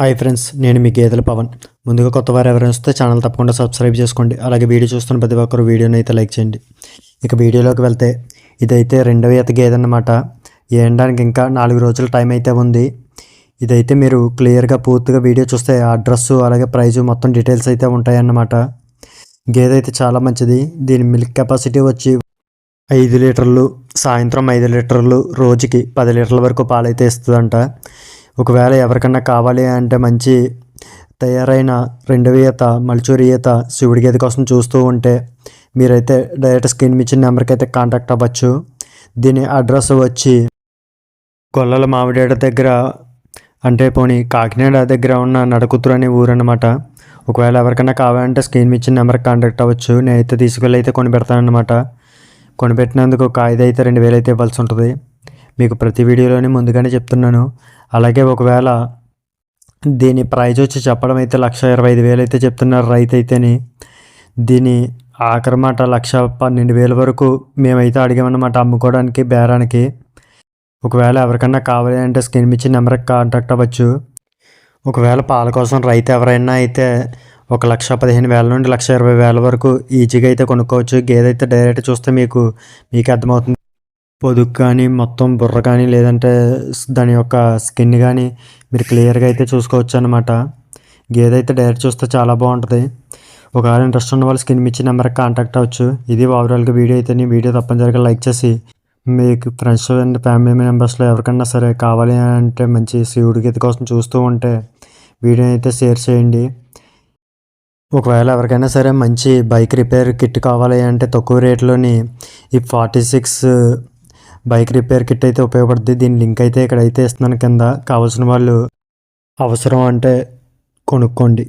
Hi friends నేను మీ గేదెల పవన్. ముందుగా కొత్త వారు ఎవరైనా వస్తే ఛానల్ తప్పకుండా సబ్స్క్రైబ్ చేసుకోండి. అలాగే వీడియో చూస్తున్న ప్రతి ఒక్కరు వీడియోని అయితే లైక్ చేయండి. ఇక వీడియోలోకి వెళ్తే ఇదైతే రెండవ ఈత గేదె అన్నమాట. వేయడానికి ఇంకా నాలుగు రోజుల టైం అయితే ఉంది. ఇదైతే మీరు క్లియర్గా పూర్తిగా వీడియో చూస్తే అడ్రస్ అలాగే ప్రైజు మొత్తం డీటెయిల్స్ అయితే ఉంటాయన్నమాట. గేదె అయితే చాలా మంచిది. దీని మిల్క్ కెపాసిటీ వచ్చి ఐదు లీటర్లు సాయంత్రం ఐదు లీటర్లు రోజుకి పది లీటర్ల వరకు పాలైతే ఇస్తుందంట. ఒకవేళ ఎవరికన్నా కావాలి అంటే మంచి తయారైన రెండవ ఈత మల్చూరి ఈత శివుడి గది కోసం చూస్తూ ఉంటే మీరైతే డైరెక్ట్ స్క్రీన్ ఇచ్చిన నెంబర్కి అయితే కాంటాక్ట్ అవ్వచ్చు. దీని అడ్రస్ వచ్చి గొల్లల మామిడేడ దగ్గర అంటే పోనీ కాకినాడ దగ్గర ఉన్న నడకుతురు అనే ఊరు అనమాట ఒకవేళ ఎవరికైనా కావాలంటే స్క్రీన్ ఇచ్చిన నెంబర్కి కాంటాక్ట్ అవ్వచ్చు. నేనైతే తీసుకెళ్ళి అయితే కొని పెడతానమాట కొనిపెట్టినందుకు కాయిదా అయితే రెండు వేలు అయితే ఇవ్వాల్సి ఉంటుంది. మీకు ప్రతి వీడియోలోనే ముందుగానే చెప్తున్నాను. అలాగే ఒకవేళ దీని ప్రైజ్ వచ్చి చెప్పడం అయితే లక్ష ఇరవై ఐదు వేలు అయితే చెప్తున్నారు రైతు అయితేని. దీని ఆఖరి మాట లక్ష పన్నెండు వేల వరకు మేమైతే అడిగామన్నమాట అమ్ముకోవడానికి బేరానికి. ఒకవేళ ఎవరికన్నా కావాలి అంటే స్క్రీన్ ఇచ్చిన నెంబర్కి కాంటాక్ట్ అవ్వచ్చు. ఒకవేళ పాల కోసం రైతు ఎవరైనా అయితే ఒక లక్ష పదిహేను వేల నుండి లక్ష ఇరవై వేల వరకు ఈజీగా అయితే కొనుక్కోవచ్చు. గేదె అయితే డైరెక్ట్ చూస్తే మీకు మీకు అర్థమవుతుంది. పొదుగు కానీ మొత్తం బుర్ర కానీ లేదంటే దాని యొక్క స్కిన్ కానీ మీరు క్లియర్గా అయితే చూసుకోవచ్చు అనమాట గేదె అయితే డైరెక్ట్ చూస్తే చాలా బాగుంటుంది. ఒకవేళ ఇంట్రెస్ట్ ఉన్న వాళ్ళు స్కిన్ ఇచ్చి నెంబర్కి కాంటాక్ట్ అవ్వచ్చు. ఇది ఓవరాల్గా వీడియో అయితే నీ వీడియో తప్పనిసరిగా లైక్ చేసి మీకు ఫ్రెండ్స్ అండ్ ఫ్యామిలీ మెంబర్స్లో ఎవరికన్నా సరే కావాలి అంటే మంచి శివుడి గీత కోసం చూస్తూ ఉంటే వీడియో అయితే షేర్ చేయండి. ఒకవేళ ఎవరికైనా సరే మంచి బైక్ రిపేర్ కిట్ కావాలి అంటే తక్కువ రేట్లోని ఈ forty six bike repair kit అయితే ఉపయోగపడుతుంది దీని లింక్ అయితే ఇక్కడ అయితే ఇస్తున్నాను కింద కావాల్సిన వాళ్ళు. అవసరం అంటే కొనుక్కోండి.